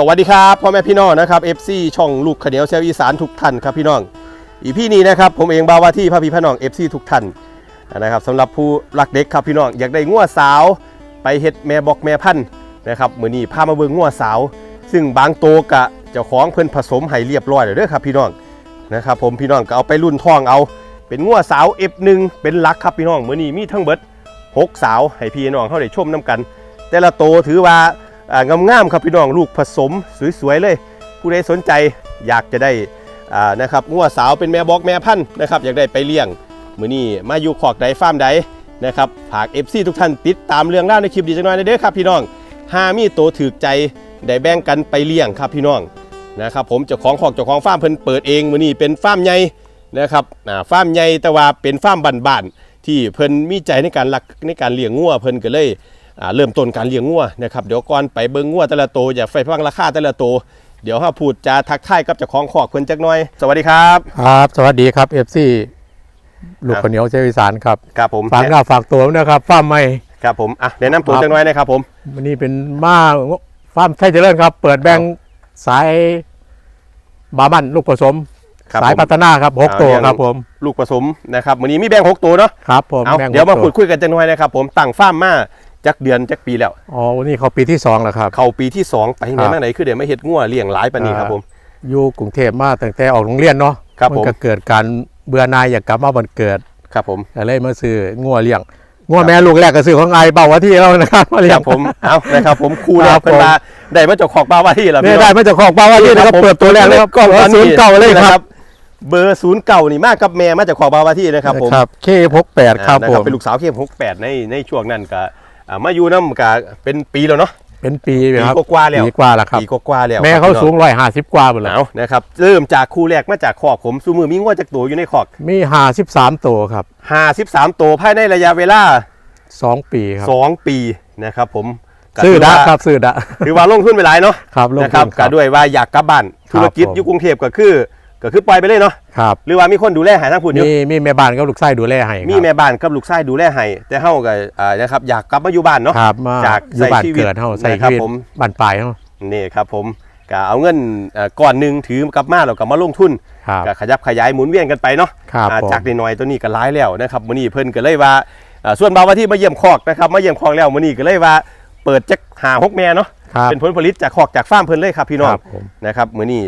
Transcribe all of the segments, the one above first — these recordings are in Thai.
สวัสดีครับพ่อแม่พี่น้องนะครับ FC ช่องลูกขเหนียวเซลอีสานทุกท่านครับพี่น้อง อีพี่นี้นะครับผมเองบาวาที่พระพี่พี่น้อง FC ทุกท่านนะครับสำหรับผู้รักเด็กครับพี่น้องอยากได้งัวสาว ไปเฮ็ดแม่บอกแม่พันธุ์นะครับมื้อนี้พามาเบิ่งงัวสาว ซึ่งบางโตกะเจ้าของเพิ่นผสมให้เรียบร้อยแล้วเด้อครับพี่น้องนะครับผมพี่น้องก็เอาไปรุ่นท้องเอา เป็นงัวสาว F1 เป็นหลักครับพี่น้องมื้อนี้มีทั้งเบิดหกสาวให้พี่น้องเฮาได้ชมนํกัน แต่ละโตถือว่า งามๆครับพี่น้องลูกผสมสวยๆเลย ผู้ใดสนใจอยากจะได้นะครับงัวสาวเป็นแม่บอกแม่พันธุ์นะครับอยากได้ไปเลี้ยงมือนี้มาอยู่ขอกใดฟาร์มใดนะครับฝาก FC ทุกท่านติดตามเรื่องเล่าวในคลิปดีจังหน่อยนะเด้อครับพี่น้องหามีโตถือใจได้แบ่งกันไปเลี้ยงครับพี่น้องนะครับผมเจ้าของขอกเจ้าของฟาร์มเพิ่นเปิดเองมือนี้เป็นฟาร์มใหญ่นะครับอ่าฟาร์มใหญ่แต่ว่าเป็นฟาร์มบ้านๆที่เพิ่นมีใจในการรักในการเลี้ยงงัวเพิ่นก็เลย เริ่มต้นการเลี้ยงงัวนะครับเดี๋ยวก่อนไปเบิ่งงัวแต่ละตัวอย่าไฟฟังราคาแต่ละตัวเดี๋ยวถ้าพูดจะทักทายกับเจ้าของขอกเพิ่นจักหน่อย สวัสดีครับ ครับ สวัสดีครับเอฟซีลูกข้าวเหนียวเชฟอีสานครับครับผมฝากหน้าฝากตัวนะครับฟาร์มใหม่ครับผมอะแนะนำตัวครับจักหน่อยนะครับผมวันนี้เป็นมาฟาร์มไทยเจริญครับ เปิดแบ่งสายบามันลูกผสม ครับสายผม พัฒนาครับหกเอาตัวเรื่องครับผมลูกผสมนะครับมื้อนี้มีแบ่งหกตัวเนาะครับผมเอาแบ่งเดี๋ยวมาหกพูตัดคุยกันจักหน่อยนะครับผมตั้งฟาร์มมา จักเดือนจักปีแล้ว อ๋อวันนี้เขาปีที่สองแล้วครับ เข้าปีที่สองไปไหนครับมาไหนคือเดี๋ยวไม่เฮ็ดงัวเลี้ยงหลายปานนี้ครับผม อยู่กรุงเทพมาตั้งแต่ออกโรงเรียนเนาะครับมัผมก็เกิดการเบื่อหนายอยากกลับมาวันเกิดครับผม ก็เลยมาซื้องัวเลี้ยงงัวแม่ลูกแรกก็ซื้อของไอ้เบาว่าที่เรานะครับมาเลี้คยรัง บผม เอานะครับผมครูแรครักบเพิ่นมาได้มาเจากขอกบ้าวว่าที่แล้วนี่พี่น้อง ได้มาจากของเบาว่าที่นะครับผมเปิดตัวแรกเลยครับก็ตอนศูนี้นย์เก่าเลยนะคครัรับบเบอร์ศูนย์เก่านี่มากกับแม่มาจากขอกบ้าวว่าที่นะครับผมครับเคพกแปดครับนะผม เป็นลูกสาวเข้มหกแปดในในช่วงนั้นก็ อ่ามาอยู่น้ำกเป็นปีแล้วเนาะเป็นปีปีครับกว่าๆแล้วปีกว่าแล้วครับปีกว่าๆแล้วแม่เขาครับสูงร้อยห้าสิบกว่าหมดหแล้วนาวนะครับเริ่มจากคู่แรกมาจากขอกผมซูมือมีงวดจากตัวอยู่ในขอกมีห้าสิบสามตัวครับ53ตัวภายในระยะเวลาสองปีครับ2ปีนะครับผมก็ซื้อถืดะว่าครับซื้อดะถือว่าลงทุนไปหลายเนาะครับลงนะคทุรับนคก็รับด้วยว่าอยากกลับบ้านครับธุรกิจผมอยู่กรุงเทพก็คือ ก็คือปล่อยไปเลยเนาะครับหรือว่ามีคนดูแลใหายทั้งผุนอยู่มีมีแม่บ้านกับลูกไส้ดูแลให้ครับมีแม่บ้านกับลูกชายดูแลให้แต่เฮาก็อ่านะครับอยากกลับมาอยู่บ้านเนาะครับมาจากอยู่บ้านใส่ชีวิตเกิดเฮาใส่นะครับชีวิตผมบ้านปลายเฮานี่ครับผมก็เอาเงินเอ่อก้อนหนึ่งถือกลับมาแล้วก็มาลงทุนครับก็ขยับขยายหมุนเวียนกันไปเนาะครับอ่าผมจากน้อยๆตัวนี้ก็ร้ายแล้วนะครับมื้อนี้เพิ่นก็เลยว่าอ่าส่วนบาวว่าที่มาเยี่ยมคอกนะครับมาเยี่ยมคอกแล้วมื้อนี้ก็เลยว่าเปิดจักหาหกแม่เนาะครับเป็นผลผลิตจากคอกจากฟาร์มเพิ่นเลยครับพี่น้องครับผมนะครับมื้อนี้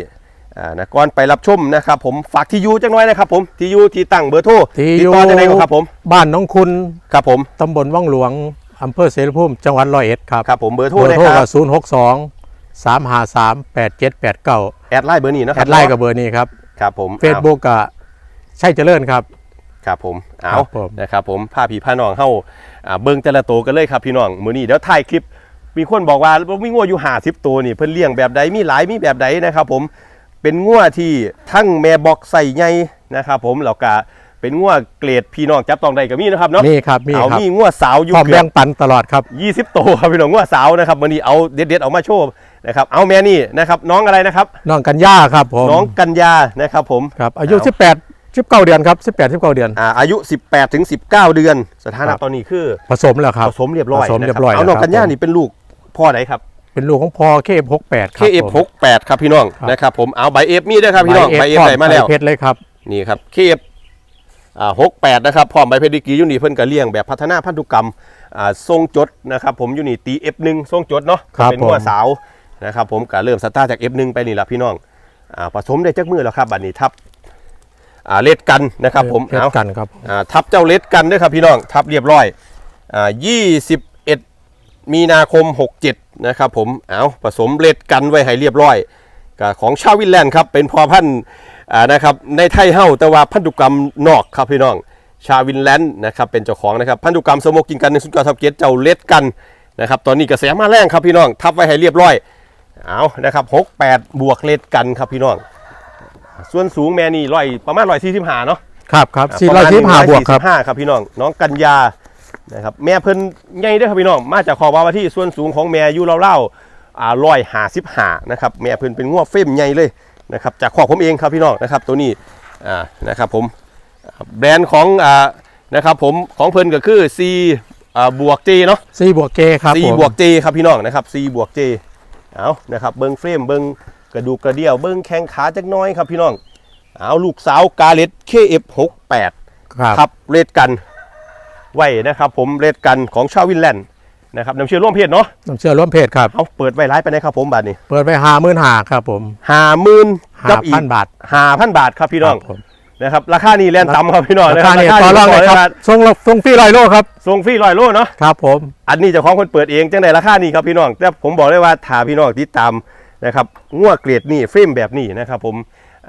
อ่านะก่อนไปรับชมนะครับผมฝากที่อยู่จังน้อยนะครับผมที่อยู่ที่ตั้งเบอร์โทรที่ติอดยู่ต่อจังไดก็ครับผมบ้านน้องคุณครับผมตำบลว่องหลวงอำเภอเสรภูมิจังหวัดร้อยเอ็ดครับครับผมเบอร์โทรเบอเลยร์โทรครักับบศูนย์หกสองสามห้าสามแปดเจ็ดแปดเก้าแอดไลน์เบอร์นี้เนาะคแอรับดไลน์กับเบอร์นี้ครับครับผมเฟซบุ๊กกับใช่เจริญครับ ครับผมเอาครับผม นะครับผมพาพี่พาน้องเฮาอ่าเบิ่งแต่ละตัวกันเลยครับพี่น้องมื้อนี้เดี๋ยวถ่ายคลิปมีคนบอกว่ามีงัวอยู่50ตัวนี่เพิ่นเลี้ยงแบบใดมีหลายมีแบบใดนะครับผม เป็นงัวที่ทั้งแม่บอกใส่ใหญ่นะครับผมแล้วก็เป็นงัวเกรดพี่น้องจับต้องได้ก็มีนะครับเนาะมีครับมีเอาครับมีงัวสาวอยู่พร้อมเกืแบ่องปันตลอดครับ บ20ตัวครับพี่น้องงัวสาวนะครับมื้อนี้เอาเด็ดๆเอามาโชว์นะครับเอาแม่นี่นะครับน้องอะไรนะครับ น้องกันย่าครับผมน้องกัญญานะครับผม ครับอายุ เอา 18 19เดือนครับ18 19เดือน อ่าอายุ 18ถึง19 เดือน สถาคนะรับ ตอนนี้คือผสมแล้วครับ ผสมเรียบร้อยผสมนะคเรียบร้อยเอาน้องแล้วครับ กัญญาผมนี่เป็นลูกพ่อไหนครับ เป็นลูกของพอเคฟ68ครับผม KF68 ครับพี่น้องครับ นะครับผมเอาใบเอฟมีด้วยครับพี่น้องใบเอฟพร้ใส่มาแล้ว ใบเพชรเลยครับ นี่ครับ KF อ่า68 นะครับ พร้อมใบเพดิกรีอยู่นี่เพิ่นก็เลี้ยงแบบพัฒนาพันธุกรรมอ่าทรงจดนะครับผมอยู่นี่ตี F1 ทรงจดเนาะครับเป็นหัวผมสาวนะครับผมก็เริ่มสตาร์ทจาก F1 ไปนี่ละพี่น้องอ่าผสมได้จักมือแล้วครับบัดนี้ทับอ่าเลดกันนะครับผมเพชเอา รกันครับ อ่าทับเจ้าเลดกันด้วยครับพี่น้อง ทับเรียบร้อยอ่า21 มีนาคม 67 นะครับผม เอาผสมเลดกันไว้ให้เรียบร้อยก็ของชาววินแลนด์ครับ เป็นพอพันธุ์อ่านะครับ ในไทยเฮ้าแต่ว่าพันธุกรรมนอกครับพี่น้อง ชาววินแลนด์นะครับ เป็นเจ้าของนะครับ พันธุกรรมสโมกกินกันในสุนทรทับเกียรติเจ้าเลดกันนะครับ ตอนนี้กระแสมาแรงครับพี่น้อง ทับไว้ให้เรียบร้อย เอานะครับ 68 บวกเลดกันครับพี่น้อง ส่วนสูงแม่นี่ร้อยประมาณร้อยสี่สิบห้าเนาะ ครับครับอ่าสี่ร้อยสิบห้าประมณบวกครับ145ครับพี่น้อง น้องกัญญา นะครับแม่เพิ่นใหญ่เด้อครับพี่น้องมาจากคอบาวาที่ส่วนสูงของแม่อยู่เล่าๆอ่าร้อยห้าสิบห้านะครับแม่เพิ่นเป็นงวเฟ้มใหญ่เลยนะครับจากขอบผมเองครับพี่น้องนะครับตัวนี้อ่านะครับผมอ่าแบรนด์ของอ่านะครับผมของเพิ่นก็คือ C อ่าบวก J เนาะสี่บวกเกครับ C ผมบวก J ครับพี่น้องนะครับ C บวก J เอานะครับเบิ้งเฟรมเบิ้งกระดูกกระเดี่ยวเบิ้งแข้งขาจักหน้อยครับพี่น้องเอาลูกสาวกาเลต KF68 ครับครับเรดกัน ไว้นะครับ ผมเรดกันของชาววินแลนด์นะครับน้ำเชื่อร่วมเพศเนาะน้ำเชื่อร่วมเพศครับเอาเปิดไว้ร้ายไปไหนครับผมบาทนี้เปิดไปหามื่นหาครับผมห้าหมื่นห้ากับอีกพันบาทห้าพันบาทครับพี่น้องครับผมนะครับราคานี้แลนต่ำครับพี่น้องรานะคาบนี่ต่อรองเลยครับส่งส่งฟรีร้อยโลครับส่งฟรีร้อยโลเนาะครับผมอันนี้เจ้าของคนเปิดเองจังไดราคานี้ครับพี่น้องแต่ผมบอกเลยว่าถ้าพี่น้องติดตาม นะครับงัวเกรดนี่เฟรมแบบนี้นะครับผม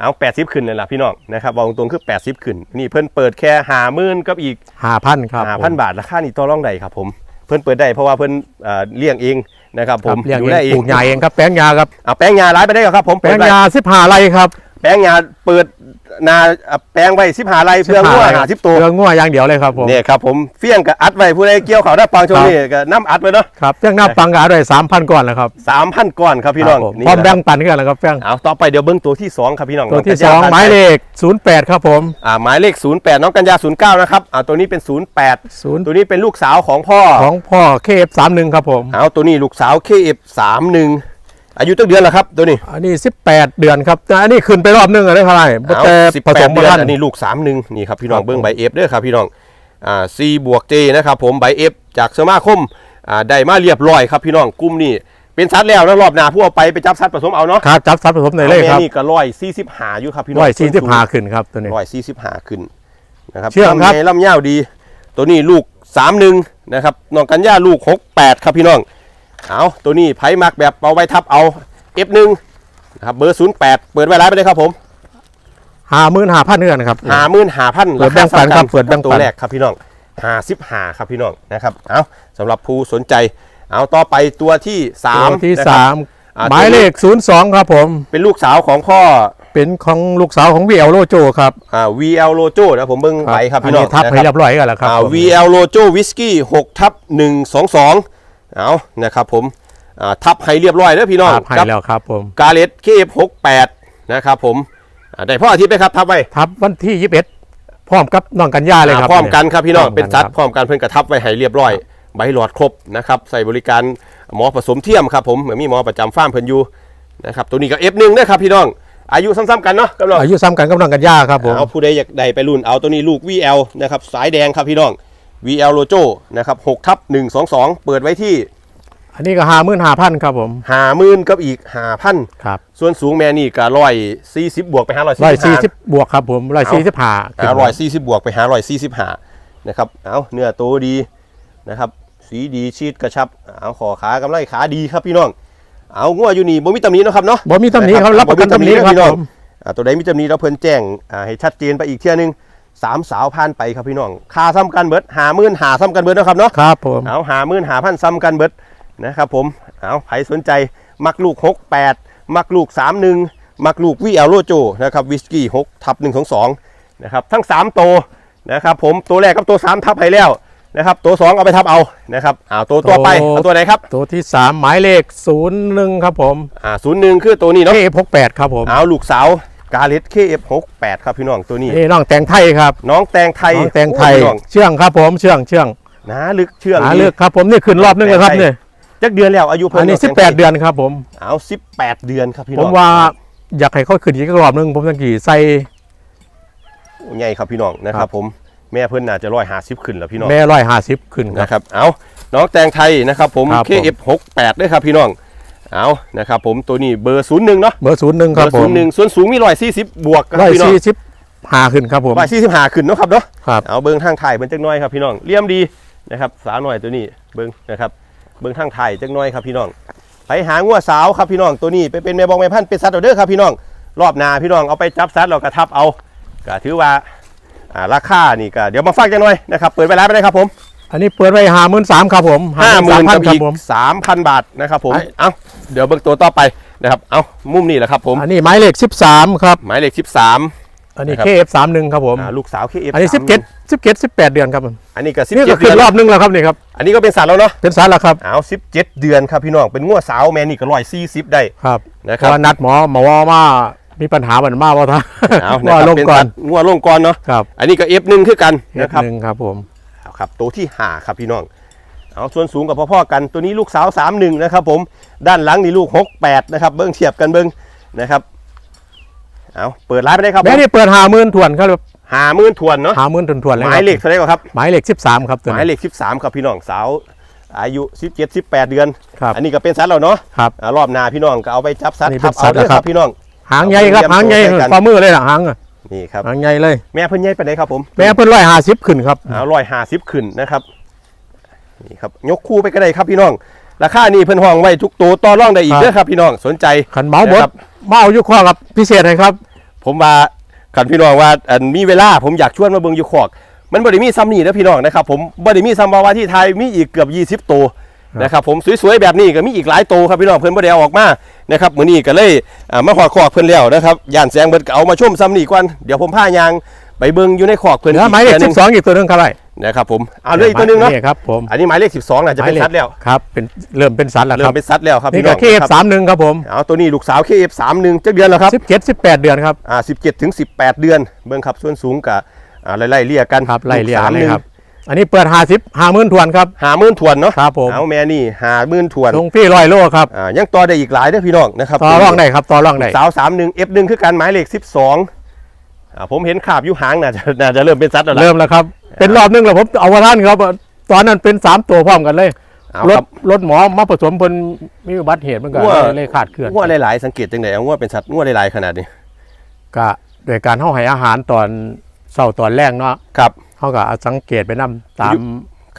เอา 80 ขึ้นเลยล่ะพี่น้องนะครับบอกตรงๆคือ 80 ขึ้น นี่เพิ่นเปิดแค่หาหมื่นกับอีกหาพันครับหาพันบาทราคานี้ต่อรองได้ครับผมเพิ่นเปิดได้เพราะว่าเพิ่นเอ่อเลี้ยงเองนะครับผผมมเลี้ยงดูเอได้งเอปลูงกยาเองครับแปลงยาครับเอาแป้งยาร้ายไปได้ครับผมแปลเปิดงไว้ยาสิบหาไรครับ แป้งยาเปิดนาอะแป้งไว้15ไร่เพื่องัวหา10ตัวเพื่องัวอย่างเดียวเลยครับผมเนี่ยครับผมเฟี้ยงกับอัดไว้ผู้ใดเกี่ยวเขาได้ปังช่วงนี้ก็น้ำอัดไว้เนาะครับเจ้างหน้าปังกาด้วยสามพันก่อนแล้วครับสามพันก้อนครับพี่น้องครับผมนี่พร้อมนะแบ่งปันกันแล้วครับแป้งเอาต่อไปเดี๋ยวเบิ้งตัวที่สองครับพี่น้องตัวที่น้สกัอญงญาหมายเลขศูนย์แปดครับผมอ่าหมายเลข08น้องกัญญา09นะครับอ่าตัวนี้เป็น08ศูนย์ตัวนี้เป็นลูกสาวของพ่อของพ่อเคฟสามหนึ่งครับผมเอาตัวนี้ลูกสาว KF31 อา ยุตั้งเดือนแล้วครับตัวนี้อันนี้สิบแปดเดือนครับแต่อันนี้ขึ้นไปรอบหนึงอะไรเท่าไหร่เอาแต่ผสม18มาเดือนท่านอันนี้ลูก31นี่ครับพี่น้องครับเบิ้งผมใบเอฟเด้อครับพี่น้องอ่า C บวก J นะครับผมใบเอฟจากสมาคมอ่าได้มาเรียบร้อยครับพี่น้องกลุ่มนี้เป็นสัตว์แล้วนะรอบหน้าผู้เอาไปไปจับสัตว์ผสมเอาเนาะครับจับซับผสมในเลยครับอาแม่นี่ก็ร้อยสี่สิบหาอยู่ครับพี่น้องร้อยสี่สิบห้าขึ้นครับตัวนี้ร้อยสี่สิบห้าขึ้นนะครับเชื่องครับลำไยลำเง่าวดี ตัวนี้ลูกสามหนึ่งนะครับน้องกัญญาลูกหกแปดครับพี่น้อง เอาตัวนี้ไผ่มักแบบเอาไว้ทับเอา F หนึ่งนะครับเบอร์ศูนย์แปดเปิดไว้ร้ายไปเลยครับผมห้าหมื่นห้าพันเงินครับ หาหมื่นหาพันเปิดแบ่งปันครับเปิดแบ่งปันตัวแรกครับพี่น้องหาสิบหาครับพี่น้องนะครับเอาสำหรับผู้สนใจ เอาต่อไปตัวที่สามตัวที่นะครับสามอ่าหมายเลขศูนย์สองครับผม เป็นลูกสาวของพ่อเป็นของลูกสาวของวีเอลโลโจครับอ่า VL Lojo นะผมเบิ้งไปครับพี่น้องทับนะให้ครับเรียบร้อยกันแล้วครับอ่าผม VL Lojo Whisky 6ทับ122 เอานะครับผมอ่าทับให้เรียบร้อยเด้อพี่น้องทับให้กับแล้วครับผมกาเลต KF68 นะครับผมอ่าได้พ่ออาทิตย์ไหมครับทับไว้ทับวันที่ยี่สิบเอ็ดพร้อมกับน้องกัญญาเลยครับอ่าพร้อมกันครับพี่น้องพร้อมกันเป็นซัดครับพร้อมกันเพิ่นกระทับไว้ให้เรียบร้อยใบหลอดครบนะครับใส่บริการหมอผสมเทียมครับผมเหมือนมีหมอประจำฟาร์มเพิ่นอยู่นะครับตัวนี้ก็ F1 เด้อครับพี่น้องอายุซ้ำๆกันเนาะกำลังอายุซ้ำกันกับน้องกัญญาครับผมเอาผู้ใดอยากได้ไปรุ่นเอาตัวนี้ลูก VL นะครับสายแดงครับพี่น้อง VL Lojo นะครับ6ทับ122 เปิดไว้ที่อันนี้ก็ห้าหมื่นห้าพันครับผมหาหมื่นกับอีกหาพันครับส่วนสูงแม่นี่ก็ร้อยสี่สิบบวกไปหาร้อยร้อยสี่สี่สิบบวกครับผมร้อยสี่สิบห้าหาร้อยสี่สิบบวกไปหาร้อยสี่สิบห้านะครับเอาเนื้อโตดีนะครับ สีดีชีดกระชับเอาขอขากำไรขาดีครับพี่น้อง เอางัวอยู่นี่บ่มีตำหนิเนาะครับเนาะบ่มีตำหนิครับรับประกันตำหนิครับพี่น้องผมอ่าตัวใดมีตำหนิเราเพิ่นแจ้งอ่าให้ชัดเจนไปอีกเที่ยหนึง สามสาวผ่านไปครับพี่น้องค่าซ้ำกันเบิดหาหมื่นหาซ้ำกันเบิดเนาะครับเนาะครับผมเอาหาหมื่นหาพันซ้ำกันเบิดนะครับผมเอาใครสนใจมักลูก 68 มักลูก 31 มักลูกวีเอลโลโจนะครับวิสกี้6ทับ122นะครับทั้ง 3 ตัวนะครับผมตัวแรกกับตัว 3 ทับให้แล้วนะครับตัว 2 เอาไปทับเอานะครับเอาตัวต่อไปเอาตัวไหนครับ ตัวที่สามหมายเลขศูนย์หนึ่งครับผมอ่าศูนย์หนึ่งคือตัวนี้เนาะเคพกแปดครับผมเอาลูกสาว กาเลต KF68 ครับพี่น้องตัวนี้ นี่น้องแตงไทยครับน้องแตงไทยน้องแตงไทยโอ้พี่น้องเชื่องครับผมเชื่องเชื่องหนาลึกเชื่องหาดีเลือกครับผมนี่ขึ้นรอบนึงเลยครับเนี่ยจักเดือนแล้วอายุเพิ่อันนี้งสิบแปดเดือนครับผม เอา18 เดือนครับพี่ผน้อมงว่าอยากให้เขาขึ้นอีกรอบนึงผมต้องกี่ใส่ใหญ่ครับพี่น้องนะครับผมแม่เพิ่นน่าจะร้อยหาสิบขึ้นแล้วพี่น้อง แม่ร้อยห้าสิบขึ้นครับ นะครับ เอาน้องแตงไทยนะครับผม ครับผม KF68 ด้วยครับพี่น้อง เอานะครับผมตัวนี้เบอร์ศูนย์หนึ่งเนาะเบอร์ศูนย์หนึ่งเบครัอบร์ผศูมนย์หนึ่งส่วนสูงมีร้อยสี่สิบบวกคร้รัอบยพี่น้องสี่สิบห้าขึ้นครับผมร้อยสี่สิบห้าขึ้นเนาะครับเนาะครับ เอาเบิ้งทางไทยเบิ้งจักหน้อยครับพี่น้องเลี่ยมดีนะครับสาวหน่อยตัวนี้เบิ้งนะครับเบิ้งทางไทยจักหน้อยครับพี่น้องไปหางัวสาวครับพี่น้องตัวนี้ไปเป็นแม่บองแม่พันธุ์เป็นสัตว์เอาเด้อครับพี่น้องรอบหน้าพี่น้องเอาไปจับสัตว์เรากระทับเอาก็ถือว่าอ่าราคานี่ก็เดี๋ยวมาฟังจังหน่อยนะครับเปิดไปแล้วไปได้ครับผมอันนี้เปิดไว้ห้าหมื่นสามครับผมห้าหมื่น53,000กับครัอีบกผมสามพันบาทนะครับผมไอ้เอา เดี๋ยวเบิกตัวต่อไปนะครับ เอามุมนี้แหละครับผม อันนี้หมายเลขสิบสามครับ หมายเลขสิบสามอันนี้นะครับเคฟสามหนึ่งครับผม ลูกสาวเคเอฟอันนี้สิบเจ็ดสิบเจ็ดสิบแปดเดือนครับอันนี้ก็สิบนี่เจ็ก็ดขึ้เดือนนรอบนึงแล้วครับนี่ครับ อันนี้ก็เป็นสัตว์แล้วเนาะเป็นสารแล้วครับ เอาสิบเจ็ดเดือนครับพี่น้อง เป็นงัวสาวแม่นี่ก็ร้อยสี่สิบได้ ครับนะคเพรับ ราะว่านัดหมอหมอว่ามีปัญหาเหมือนมาว่าท่าเอานะว่าครับลงเป็นก่อสันตว์งัวลงก่อนเนาะ ครับอันนี้ก็เอฟหนึ่งคือกันเอฟนะครับ หนึ่งครับผม เอาครับตัวที่ห้าครับพี่น้อง เอาส่วนสูงกับพ่อๆกันตัวนี้ลูกสาว 31 นะครับผมด้านหลังนี่ลูก 68 นะครับ เบิ้งเทียบกันเบิ้งนะครับเอาเปิดร้านไปได้ครับแม่นี่เปิดหาหมื่นทวนครับหามื่นทวนเนาะหาหมื่นทวนทวนๆเลยหคมารัยบเลขเท่าไหร่ก่อนครับหมายเลขสิบสามครับตัวหมายนี้เลข 13 ครับพี่น้องสาวอายุ 17 18 เดือนครับอันนี้ก็เป็นสัตว์แล้วเนาะครับอ่ารอบหน้าพี่น้องก็เอาไปจับสัตว์อันนี้เป็ทับนสัเอาตว์เด้อนะคครัรับบพี่น้อง หางใหญ่ครับเอาหางใหญ่เตรียมตัวใส่กันฝ่ามือเลยนะหางอะนี่ครับหางใหญ่เลย แม่เพิ่นใหญ่ปานใดครับผม แม่เพิ่นร้อยห้าสิบขึ้นครับเอาร้อยห้าสิบขึ้นนะครับ นี่ครับยกคู่ไปก็ได้ครับพี่น้อง ราคานี่เพิ่นห้องไว้ทุกตัวต่อรองได้อีกครับเด้อครับพี่น้องสนใจขันเมาบดนะครับเมาอยู่ข้อกับพิเศษเลยครับผมว่าคันพี่น้องว่าอันมีเวลาผมอยากชวนมาเบิ่งอยู่ขอก มันบ่ได้มีซ้ำนี่นะพี่น้องนะครับผมบ่ได้มีซ้ำบาวาที่ไทยมีอีกเกือบ20ตัวนะครับผมสวยๆแบบนี้ก็มีอีกหลายตัวครับพี่น้องเพิ่นบ่ได้เอาออกมานะครับมื้อนี้ก็เลยอ่ามาหอดขอกเพิ่นแล้วนะครับย่านแสงเบิดก็เอามาชมซ้ำนี่ก่อนเดี๋ยวผมพายาง ไปเบิ่งอยู่ในขอกเพิ่นเนื้อหมายเลขทื่สิบสองอีกตัวหนึงครับไรนะครับผมเอาเลยอีกตัวหนึงเนาะครับผมอันนี้หมายเลข12น่ะจะเป็นหมายลขสัตว์แล้วครับเป็นเริ่มเป็นสัตว์แล้วเริ่ครัมบเป็นสัตว์แล้วครับนี่พี่น้ก็องเคฟครับสามหนึ่งครับผมเอาตัวนี้ลูกสาว KF31 จักเดือนแล้วครับสิบเจ็ดสิบแปดเดือนครับอ่า17ถึง18เดือนเบิ่งครับส่วนสูงกับอ่าไล่ๆเลี่ยกันครับไล่เรียกสามเลหยนึ่งครับอันนี้เปิดห้าสิบห้าหมื่นทวนครับหาหมื่นถวนเนาะครับผมเอาแม่นี่หาหมื่นถวนลงพี่ร้อยโลครับอ่ายังต่อได้อีกหลายเด้อพี่น้องนะครับต่อร่องได้ครับต่อร่องได้สาว31 F1 คือการหมายเลข12อ่าผมเห็นขาบอยู่หางน่าจะน่าจะเริ่มเป็นสัตว์แล้วล่ะ เริ่มแล้วครับ เป็นรอบหนึงแล้วผมเอาว่าท่านครับ ตอนนั้นเป็นสามตัวพร้อมกันเลยเอารคถรับรถหมอมาผสมเพิ่นมีอุบัติเหตุเหมือนกันว่า เลยเลยขาดเคลื่อนงัวหลายๆสังเกตจังไดเอางัวเป็นสัตว์งัวหลายๆขนาดนี้ก็โดยการเฮาให้อาหารตอนเช้าตอนแรกเนาะครับ เฮาก็สังเกตไปนํตาม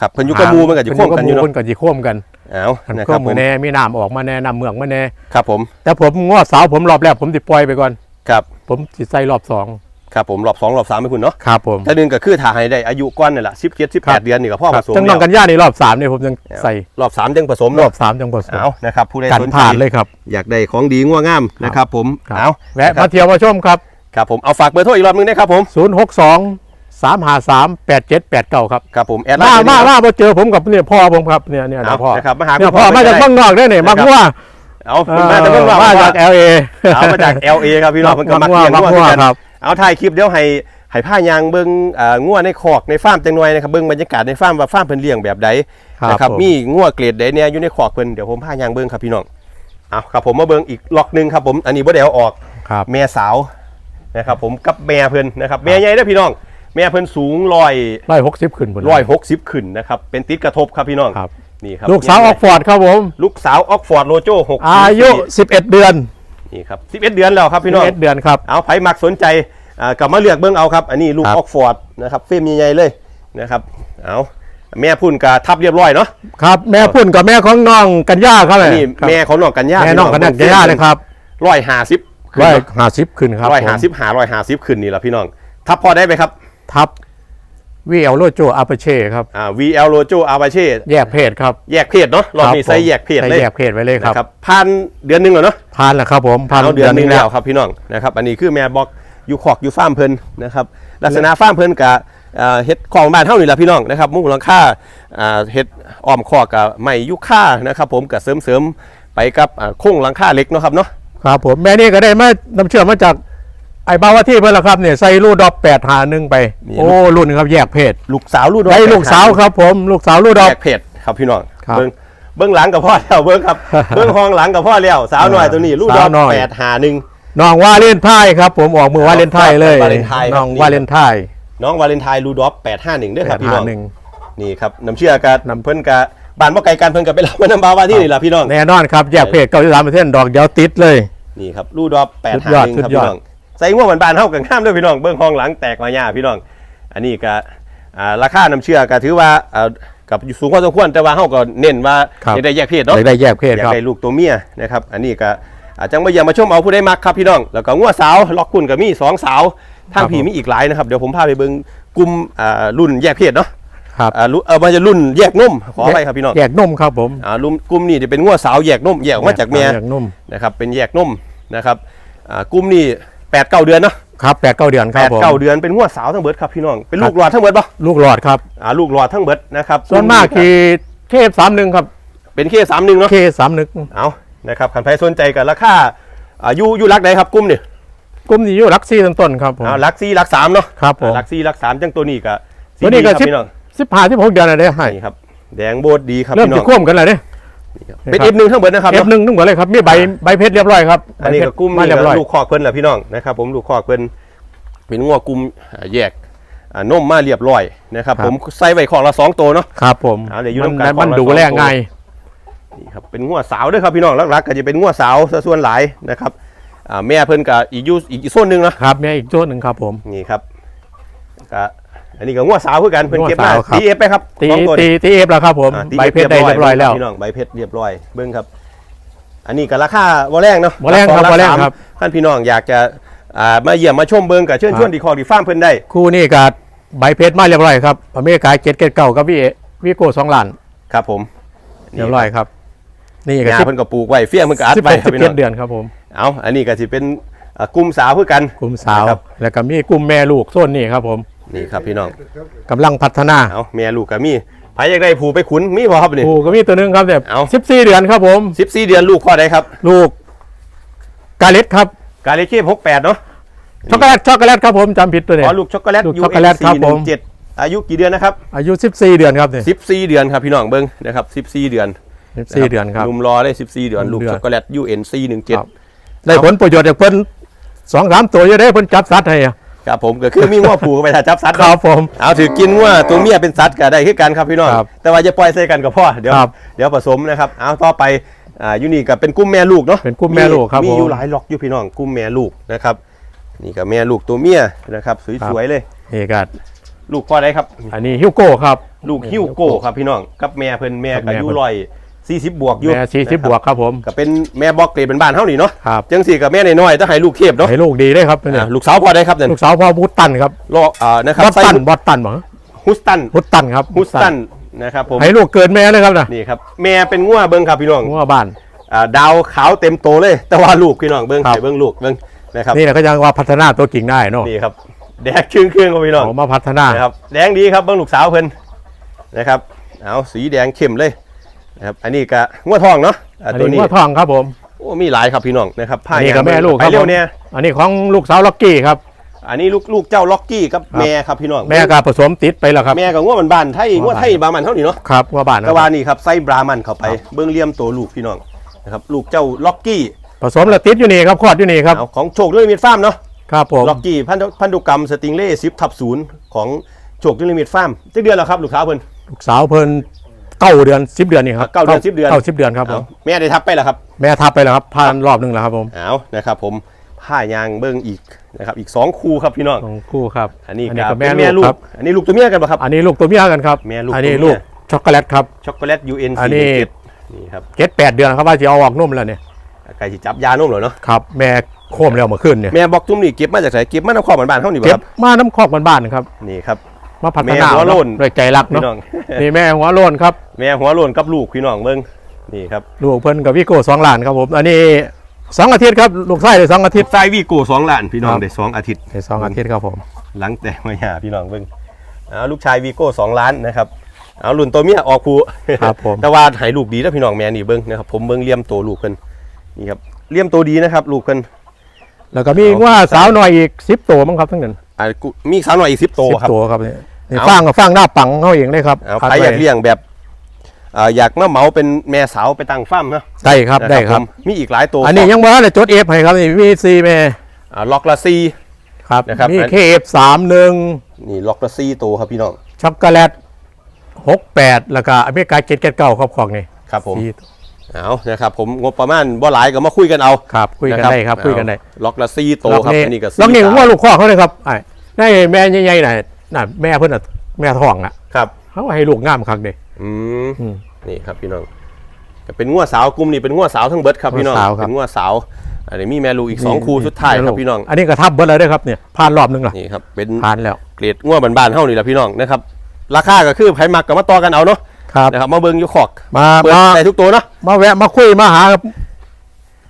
ครับเพิ่นอยู่กับหมูมันก็อยู่โค้งกันอยู่เพิ่เนาะนก็สิโค้มกันเอามันนะคโค้รัมบผมือมแน่มีน้ำออกมาแน่น้ำเมืองมาแน่ ครับผมแต่ผมง้อสาวผมรอบแรกผมสิปล่อยไปก่อน ครับผมสิใส่รอบสอง ครับผมรอบสองรอบสามให้คุณเนาะครับผมถ้าหนึ่งก็คือถ่าให้ได้อายุก้อนนี่แหละ17ครับ18เดือนนี่ก็พ่อคผรับสมจังน้องแล้วกันย่านี่รอบสามนี่ผมยังใส่รอบสามยังผสมรอเนาะบสามจังผสมเอานะครับผู้ใดกันสนใจผ่านเลยครับอยากได้ของดีง่วงามนะครับผมครับเอาแวะนะคมารับเที่ยวมาชมครับครับผมเอาฝากเบอร์โทรอีกรอบนึงนะครับผม0 6 2 3 5 3 8 7 8 9ครับครับผมแอดไลมาน์มามามาพอเจอผมกับเนี่ยพ่อผมครับเนี่ยเนี่ยเอาพ่อนะครับมาหาเนี่ยคุณพ่อมาจากได้เมืองนอกได้เนี่ยนะครัมาบว่าเอาคุณมาจากเมืองนอกมาจาก LA เอามาจาก LA ครับพี่น้องเพิ่นก็มาว่าเลี้ยงมาง่วว่ากันครับ เอาถ่ายคลิปเดี๋ยวให้ให้ผ้ายางเบิ่งอ่าง่วในคอกในฟาร์มจังหน่อยนะครับเบิ่งบรรยากาศในฟาร์มว่าฟาร์มเพิ่นเลี้ยงแบบใดครับนะครับผม มีง่วเกรดใดเนี่ยอยู่ในคอกเพิ่นเดี๋ยวผมผ้ายางเบิ่งครับพี่น้องเอาครับผมมาเบิ่งอีกล็อกหนึงครับผมอันนี้บ่ได้เอาออก ครับ แม่สาวนะครับผมกับแม่เพิ่นนะครับแม่ใหญ่เด้อพี่น้อง แม่เพิ่นสูงร้อยร้อยหกสิบขึ้นบนร้อยหกสิบขึ้นนะครับเป็นติดกระทบครับพี่น้องครับ นี่ครับลูกสาวออกฟอร์ดครับผม ลูกสาวออกฟอร์ดโลโจหกอายุ 11 เดือน นี่ครับสิบเอ็ดเดือนแล้วครับพี่น้อง11 เดือนครับ เอาไผมักสนใจอ่ากลับมาเลือกเบิ้งเอาครับ อันนี้ลูกครับออกฟอร์ดนะครับเฟรมใหญ่ๆเลยนะครับ เอาแม่พุ่นกับทับเรียบร้อยเนาะครับ แม่พุ่นกับแม่ของน้องกันย่าครับอันนี่ครับแม่ของน้องกันย่าแม่น้องกันย่าเลยครับร้อยห้าสิบร้อยห้าสิบขึ้นครับร้อยห้าผมสิบหาร้อยห้าสิบขึ้นนี่แหละพี่น้อง ทับพอได้ไหมครับทับ วีเอลโลโจอาเปเช่ครับอ่า VL Lojo a p a c h e แยกเพศครับ แยกเพศเนาะรอบนี้คใส่ผมแยกเพศใส่เลยแยกเพศไว้เลยครับนะครับผ่านเดือนหนึงแล้วเนาะผ่านแล้วครับผมผ่านเอาเดือนหนึงแล้แล้ววครับพี่น้องนะครับอันนี้คือแม่บอกอยู่ขอกอยู่ฟาร์มเพิ่นนะครับลักษณะฟาร์มเพิ่นกับเฮ็ดของบ้านเท่านี่แหละพี่น้องนะครับมุ้งหลังคาอ่าเฮ็ดอ้อมคอกกับไม้ยุค่านะครับผมกับเสริมๆไปกับอ่าโครงหลังคาเหล็กเนาะครับเนาะ ครับผมแม่นี่ก็ได้มานำเชื่อมาจาก ไอ้บาวาที่เพื่อนละครับเนี่ยใส่ลูกดอกแปดหาหนึ่งไปโอ้รุ่นครับแยกเพศลูกสาวลูกดอกได้ลูกสาวครับผมลูกสาวลูกดอก แยกเพศครับพี่น้องครับ เบิ้งเบิ้งหลังกับพ่อแล้วเบิ้งครับ เบิ้งห้องหลังกับพ่อแล้วสาวหน่อยตัวนี้ลูกดอกสาวน้อยแปดหาหนึ่ง น้องวาเลนไทน์ครับ ผมออกมือวาเลนไทน์เลยวาเลนไทน์ครับ น้องนี่วาเลนไทน์น้องวาเลนไทน์ลูกดอกแปดห้าหนึ่งด้วยครับพี่น้องหนึ่ง นี่ครับน้ำเชื่อกันน้ำเพิ่นกับบ้านบ่ไกลกันเพิ่นกับไปรับมาน้ำบาวาที่นี่ล่ะพี่น้อง แน่นอนครับแยกเพศเก้าสิบสามเปอร์เซ็นต์ดอกเดียวติดเลย นี่ครับลูกดอกแปดสุดหายอดหนึ่งครับสุดยอพี่ดน้อง ใส่ง่วงเหมือนบานเท่ากันข้ามด้วยพี่น้องเบิ้งห้องหลังแตกมาหญ้าพี่น้อง อันนี้ก็อ่าราคาน้ำเชื่อก็ถือว่าอ่ากับอยู่สูงพอสมควรแต่ว่าเฮาก็เน้นว่าอยากได้แยกเพศเนาะเลยได้แยกเพศอยากครับได้ลูกตัวเมียนะครับ อันนี้ก็อาจจะมาเยี่ยมมาชมเอาผู้ได้มักครับพี่น้อง แล้วก็งัวสาวล็อกกุ่นก็มีสองสาวทางผีมีอีกหลายนะครับ เดี๋ยวผมพาไปเบิ่งกลุ่มอ่ารุ่นแยกเพศเนาะครับอ่ารุ่นเออมันจะรุ่นแยกนุ่มขอไปครับพี่น้องแยกนุ่มครับผมอ่ารุ่นกลุ่มนี้จะเป็นงัวสาวแยกนุ่มแยกออกมาจากเมียแยกนุ่มนะครับเป็นแยกนุ่มนะครับอ่ากลุ่มนี้ แปดเก้าเดือนเนาะครับแปดเก้าเดือนคแปรับดผมเก้าเดือนเป็นงัวสาวทั้งเบิดครับพี่น้องเป็นลูกครับหลอดทั้งเบิดปะลูกหลอดครับ อ่าลูกหลอดทั้งเบิดนะครับส่วนมากคือเคสามหนึ่งครับเป็นเคสามหนึ่งเนาะเคสามหนึ่งเอานะครับขันไพสนใจกับราคาอ่าอยู่อยู่รักใดครับกลุ่มนี่กลุ่มนี้อยู่รักซี่ต้นๆครับผมเอารักซี่รักสามเนาะครับผมอ่ารักซี่รักสามจังตัวนี้กับตัวนี้ก็ครับสิบพี่น้องสิบห้าสิบหกเดือนอะไรให้นี่ครับแดงโบดดีครับเริ่มพี่น้จะอง ควมกันเลยเนี่ย เป็นครับ F1 ทั้งหมดนะครับเอฟหนึ่งทั้งหมดเลยครับมีใบใบเพชรเรียบร้อยครับอันนี้ก็กุ้มมานี่เรียบร้อยก็ลูกคอกเพิ่นแหละพี่น้องนะครับผมลูกคอกเพิ่นเป็นงัวกลุ่มอ่าแยกอ่านมมาเรียบร้อยนะครับผมใส่ไว้คอกละสองตัวเนาะครับผมเอาเดี๋ยวอยู่มันนำกันมันก่อนดูละแลสองตัวง่ายนี่ครับเป็นงัวสาวเด้วยครับพี่น้องหลักๆก็จะเป็นงัวสาวซะส่วนหลายนะครับอ่าแม่เพิ่นก็อีกอยู่อีกอีกส่วนหนึ่งเนาะครับแม่อีกโจ้หนึ่งครับผมนี่ครับก็ อันนี้ก็งัวสาวคือกันเพิ่นเก็บมางัวสาวครับ ตีเอฟไปครับตีสองตัวนี้ตีตีเอฟแล้วครับผมอ่าตีใบเพชรได้เรียบร้อยแล้ว พี่น้องใบเพชรเรียบร้อยเบิ้งครับ อันนี้ก็ราคาบ่แรงเนาะบ่แรงครับละบ่แรงสามครับ ท่านพี่น้องอยากจะอ่ามาเยี่ยมมาชมเบิ้งกับเชิญชวนดีคอดีฟาร์มเพิ่นได้ คู่นี้กับใบเพชรมาเรียบร้อยครับอเมริกาเจ็ดเกตเก่ากับวิวิโก้สองล้านครับผมเรียบร้อยครับ นี่ก็งาสิบเพิ่นก็ปลูกไว้เฟี้ยงเพิ่นก็อัดสิบไว้หกครับสิบพี่เจ็น้ดองเดือนครับผม เอาอันนี้ก็สิเป็นอ่ากลุ่มสาวคือกันกลุ่มสาว นะครับแล้วก็มีกลุ่มแม่ลูกโซนนี่ครับผม นี่ครับพี่น้อง กำลังพัฒนาเอาแม่ลูกก็มีไผอยากได้ผูไปขุนมีบ่ครับนี่ผูก็มีตัวหนึงครับเนี่ยเอา สิบสี่เดือนครับผม 14 เดือนลูกข้อใดครับ ลูก กาเลตครับกาเลเค68 เนาะช็อกโกแลตช็อกโกแลตครับผมจำผิดตัวเนี่ย อ๋อลูกช็อกโกแลต ลูกช็อกโกแลตครับผม417อายุกี่เดือนนะครับอายุสิบสี่เดือนครับเนี่ย14 เดือนครับพี่น้องเบิ้งนะครับ14 เดือน สิบสี่เดือนครับลุมรอได้ 14 เดือนลูกเดือนช็อกโกแลต UNC ครับ17ได้ผลประโยชน์จากเพิ่นสองสามตัวเยอะได้เพิ่นจับสัตว์ให้อะ ครับผมก็คือมีง้อผูกไปถ้าจับสัตว์ครับผมเอาถือกินว่าตัวเมียเป็นสัตว์ก็ได้คือกันครับพี่น้องครับแต่ว่าจะปล่อยใส่กันกับพ่อเดี๋ยวครับเดี๋ยวผสมนะครับเอาต่อไปอ่ายูนี่ก็เป็นกุ้มแม่ลูกเนาะเป็นกุ้มแม่ลูกครับมีผมอยู่หลายล็อกอยู่พี่น้องกุ้มแม่ลูกนะครับนี่ก็แม่ลูกตัวเมียนะครับสวยๆเลยนี่ก็ลูกพ่อได้ครับ อันนี้ฮิวโก้ครับ ลูกฮิวโก้ครับพี่น้องกับแม่เพิ่นแม่ครับก็แม่อายุเพิ่นร้อย สี่สิบบวกอยู่แม่สี่สิบนะครับวกครับผม ก็เป็นแม่บอกเกรดเป็นบ้านเฮานี่เนาะครับ จังสี่กับแม่น้อยๆต้องให้ลูกเทพเนาะให้ลูกดีได้ครับเนี่ยอ่าลูกสาวพอได้ครับเนี่ยลูกสาวพ่อบูตตันครับรออ่านะครับบอสไส้ตันบอสตันเหรอฮุสตันบูตตันครับฮุสตันนะครับผมให้ลูกเกินแม่เลยครับนะนี่ครับแม่เป็นงัวเบิ้งครับพี่น้อง งัวบ้าน อ่าดาวขาวเต็มโตเลย แต่ว่าลูกพี่น้องเบิ้งครับให้เบิ้งลูกเบิ้งนะครับนี่แหละก็ยังว่าพัฒนาตัวกิ่งได้เนาะนี่ครับแดงเครื่องเครื่องๆครับพี่น้องออกมาพัฒนานะครับแดงดีครับเบิ้งลูกสาวเพิ่นนะครับเอาสีแดงเข้มเลย นะครับอันนี้ก็งัวทองเนาะอ่าอันตัวนี้นี้งัวทองครับผม โอ้มีหลายครับพี่น้องนะครับผ้าอันนี้ยางก็แม่ลูกไปครับเร็ผวมเนี่ยอันนี้ของลูกสาวล็อกกี้ครับ อันนี้ลูกลูกเจ้าล็อกกี้กับ แม่ครับพี่น้องแม่ก็ผสมติดไปแล้วครับ แม่กับงัวบ้านๆไทยงัวไทยบามันเท่านี้เนาะ ครับงัวบ้านนะกะวานี่ครับไส้บรามันเข้าไปเบื้องเลี่ยมตัวลูกพี่น้องนะครับลูกเจ้าล็อกกี้ผสมแล้วติดอยู่นี่ครับคลอดอยู่นี่ครับ เอาของโชคด้วยมิดฟาร์มเนาะครับผม ล็อกกี้พันธุพันธุกรรมสติงเล่ซิฟทับศูนย์ของโชคด้วยมิดฟาร์มจักเดือนแล้วครับลูกสาวเพิ่นลูกสาวเพิ่น เก้าเดือนสิบเดือนนี่ครับเก้าเดือน10เดือนเก้าสิบเดือนครับผเอามแม่ได้ทับไปแล้วครับ แม่ทับไปแล้วครับผ่านรอบหนึ่งแล้วครับผมเอานะครับผมผ้ายางเบื้องอีกนะครับอีกสองคู่ครับพี่น้องสองคู่ครับอันนี้ก็ก็แม่เป็นแม่ลูลูกกครับอันนี้ลูกตัวเมียกันปะครับอันนี้ลูกตัวเมียกันครับแม่ลูกอันนี้ตัวเมียลูกช็อกโกแลตครับช็อกโกแลต UN อันนี้417นี่ครับเจ็ดแปดเดือนครับว่าจะเอาออกนุ่มแล้วเนี่ยไก่สิจับยานุ่มเหรอเนาะครับแม่โค้มแล้วเมื่อคืนเนี่ยแม่บอกจุ่มนี่เก็บมาจากไหนเก็บมาน้ำข้อบ้านๆเท่านี้บ่เก็คบรับมาน้ำคอกบ้านๆครับนี่ครับ มาพัฒนาแม่หัวโล้นด้วยใจรักพี่เนาะน้อง นี่แม่หัวโลนครับ แม่หัวโลนกับลูกพี่น้องเบิ้งนี่ครับลูกเพิ่นกับวิโก้สองล้านครับผม อันนี้สองอาทิตย์ครับ ลูกไส้เลยสองอาทิตย์ไซวีโก้สองล้านพี่น้องครับ ได้สองอาทิตย์ ได้สองอาทิตย์ครับผม หลังแต่มาหาพี่น้องเบิ้งเอาลูกชายวีโก้สองล้านนะครับเอารุ่นตัวเมียออกผูครับผม แต่ว่าให้ลูกดีนะพี่น้องแม่นี่เบิ้งนะครับผมเบิ้งเลี่ยมตัวลูกเพิ่นนี่ครับเลี่ยมตัวดีนะครับลูกเพิ่นแล้วก็มีว่าสาวหน่อยอีกสิบตัวมั้งครับทั้งนั้นอ่ากูมีสาวหน่อยอีกสิบตัวสิบครับตัวครับเนี่ย นี่เอา ฟางกับฟางหน้าปังเขาเองเลยครับเอาคัดใครอยากไว้เลี้ยงแบบอ่าอยากมาเหมาเป็นแม่สาวไปตั้งฟาร์มนะได้ครับนะได้ครับ ผมมีอีกหลายตัวอันนี้ยังว่าเลยจดเอฟให้ครับนี่มีซีแม่อ่าล็อกละซี ครับนะครับมีอัน เคเอฟสามหนึ่งนี่ล็อกละซีตัวครับพี่น้อง ช็อกโกแลตหกแปดแล้วก็อเมริกาเจ็ดเจ็ดเก้าครับของนี่ครับผม สี่เอานะครับผมงบประมาณบ่หลายก็มาคุยกันเอาครับคุยกันได้ครับคุยกันได้ล็อกละซีโตครับอันนี้ก็ล็อกนี่ซีผมว่าลูกข้อเขาเลยครับไอ้ได้แม่ใหญ่ๆหน่อย น่ะแม่เพิ่นน่ะแม่ท้องอะครับเขาให้ลูกงามครั้งเดียอืมอืม นี่ครับพี่น้องก็เป็นงัวสาวกลุ่มนี้เป็นงัวสาวทั้งเบิดครับพี่น้องงัวสาวครับ เป็นงัวสาวอันนี้มีแม่ลูกอีกสองคู่สุดท้ายครับพี่น้องอันนี้ก็ทับเบิดเลยด้วยครับเนี่ยผ่านรอบหนึงละนี่ครับเป็นผ่านแล้วเกรดงัวบ้านๆเท่านี้แหละพี่น้องนะครับราคาก็คือไผมักก็มาต่อกันเอาเนาะครับ นะครับมาเบิ่งอยู่ขอกมาเปิดมาใส่ทุกตัวเนาะมาแวะมาคุยมาหาครับ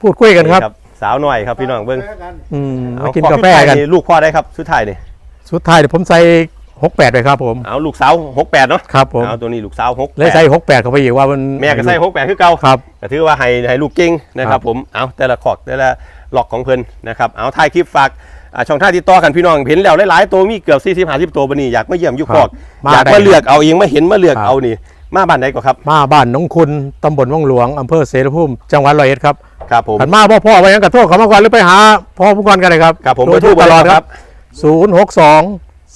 พูดคุยกันครับสาวหน่อยครับพี่น้องเบิ่งอืมเอมากินขอกาแฟสุดท้ยกันลูกพ่อได้ครับสุดท้ายนี่ สุดท้ายเดี๋ยวผมใส่หกแปดไปครับผมเอาลูกสาว68เนาะครับผมเอาตัวนี้ลูกสาว68เลยใส่หกแปดเข้าไปอีกว่ามันแม่ก็ใส่68คือเก่าครับก็ถือว่าให้ให้ลูกเก่งนะคครัรับบผมเอาแต่ละขอกแต่ละหลอกของเพิ่นนะครับเอาถ่ายคลิปฝากอ่าช่องทางติดต่อกันพี่น้องเห็นแล้วหลายๆตัวมีเกือบ40 50ตัวบัดนี้อยากมาเยี่ยมอยุคอกมาอยากได้มาเลือกเอาเองมาเห็นมาเลือกครับเอานี่มาบ้านไหนก่อนครับมาบ้านหน้องคุณตำบลวังหลวงอำเภอเสรภูมิจังหวัดร้อยเอ็ดครับครับผมขันมาพ่อพ่อไว้ยังกระโทษเขามาก่อนหรือไปหาพ่อผู้ก่อนกันเลยครับครับผมโทรเบอร์โทรตลอดเบอร์ครับ 062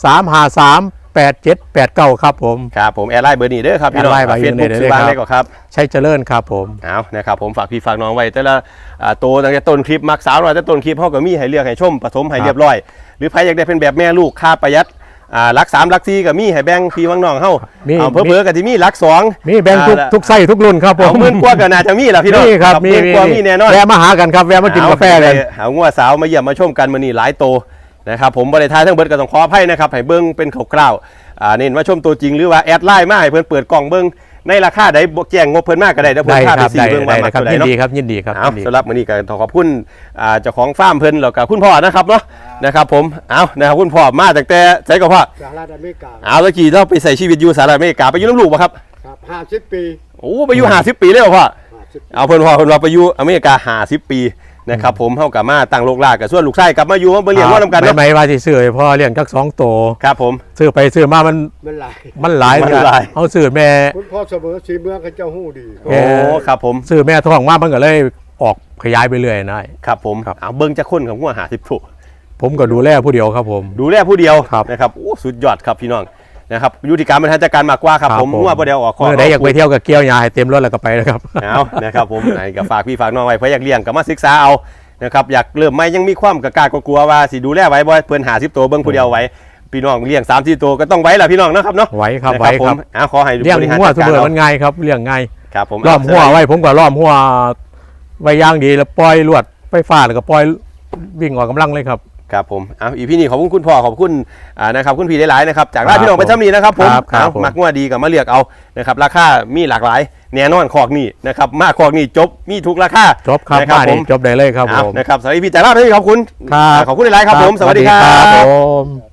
353 8789 ครับผม ครับผมแอร์ไลน์เบอร์นี้เด้อครับพี่น้องแอร์ไลน์เบอร์นี้เฟซบุ๊กเด้อซื้อบ้านครับ ได้ก่อนครับ ใช้เจริญครับผม เอานะครับผมฝากพี่ฝากน้องไว้แต่ละอ่าโตตั้งแต่ต้นคลิปมักสาวหน่อยแต่ต้นคลิปเขาก็มีให้เลือกให้ชมผสมให้เรียบร้อย หรือใครอยากได้เป็นแบบแม่ลูกค่าประหยัดอ่ารักสามรักสี่ก็มีให้แบ่งพี่วังน้องเฮามี เอาเพิ่มๆก็จะมีรักสองมีแบ่งทุกอ่าทุกไส้ทุกรุ่นครับผมเอาหมื่นกว่าก็น่าจะมีแหละพี่น้องนี่ครับหมื่นกว่ามีแน่นอน แวะมาหากันครับแวะมากินกาแฟกันเอาเอางัวสาวมาเยี่ยมมาชมกันมื้อนี้หลายโต นะครับผมบริทายทั้งเบิดก็ต้องขออภัยนะครับให้เบิ้งเป็นคร่าวๆอ่าเน้นว่าชมตัวจริงหรือว่าแอดไลน์มาให้เพิ่นเปิดกล่องเบิ้งในราคาใดบ่แจ้งงบเพิ่นมากก็ได้เดี๋ยวเพิ่ได้นพาคไปรับสีได้เบิ้งได้ว่ามักครับเท่าใดยินเนาะ ดีครับยินดีครับเอายินดี สำหรับมื้อนี้ก็ต้องขอบคุณอ่าเจ้าของฟาร์มเพิ่นแล้วก็คุณพ่อนะครับเนาะนะครับผมเอานะครับคุณพ่อมาตั้งแต่ไสก็พ่อสหรัฐอเมริกาเอาตะกี้เราไปใส่ชีวิตอยู่สหรัฐอเมริกาไปอยู่น้ำลูกบ่ครับครับห้าสิบปีโอ้ไปอยู่50 ปีเลยเหรอพ่อห้าสิบเอาเพิ่นพ่อเพิ่นว่าไปอยู่อเมริกา50 ปี นะครับผมเฮากับมาตั้งโลกลากกับส่วนลูกชายกลับมาอยู่มาเบิ่งเลี้ยงว่านํกันไม่เนาะไม่ว่าที่ซื้อให้พ่อเลี้ยงจักสองโตวครับผม ซื้อไปซื้อมามันมันหลายมันหลายมันหลาย เอาซื้อแม่คุณพ่อเสมอสีเมืองเขาเจ้าหู้ดีโอ้ครับผมซื้อแม่ท้องมามันก็เลยออกขยายไปเรื่อยนะ ครับผมครับ เอาเบิ่งจะคนของหัวหาสิบถูกผมก็ดูแลผู้เดียวครับผม ดูแลผู้เดียวครับ นะครับโอ้สุดยอดครับพี่น้อง นะครับอยู่ที่การบริหารจัดการมากกว่าครับผมหัวผู้เดียวออกข้เมื่อใดอยากไปเที่ยวกับเกี้ยวยาให้เต็มรถแล้วก็ไปแล้วครับเอานะครับผมไหนก็ฝากพี่ฝากน้องไว้เพื่ออยากเลี้ยงก็มาศึกษาเอานะครับอยากเริ่มไม่ยังมีความกล้ากลัวๆว่าสิดูแลไว้บ่เพิ่นหาสิบตัวเบิ่งผู้เดียวไว้พี่น้องเลี้ยงสามสี่ตัวก็ต้องไว้ล่ะพี่น้องนะครับเนาะไว้ครับนะไว้ผครัมบเอาขอให้เลี้ยงบริหารหัวจัดทุการเบอร์เอามันง่ายครับเลี้ยงง่ายครับผมล้อมหัวไว้ผมก็ล้อมหัวไว้อย่างดีแล้วปล่อยลวดไฟฟ้าแล้วก็ปล่อยวิ่งออกกำลังเลยครับ ครับผมเอาอีพี่นี่ขอบคุณคุณพ่อขอบคุณอ่านะครับคุณพี่หลายๆนะครับจากร้านพี่น้องไปทำนี้นะครับผมครับครับเอาผม มักว่าดีกับมาเลือกเอานะครับราคามีหลากหลายแน่นอนคอกนี่นะครับมากคอกนี่จบมีทุกราคาจบครับนะครัมาผนี่มจบได้เลยครับผเอาม นะครับสวัสดีพี่จากร้านพี่ขอบคุณครับขอบคุณหลายๆครับผมสวัสดีครัสวัสดีครับบผม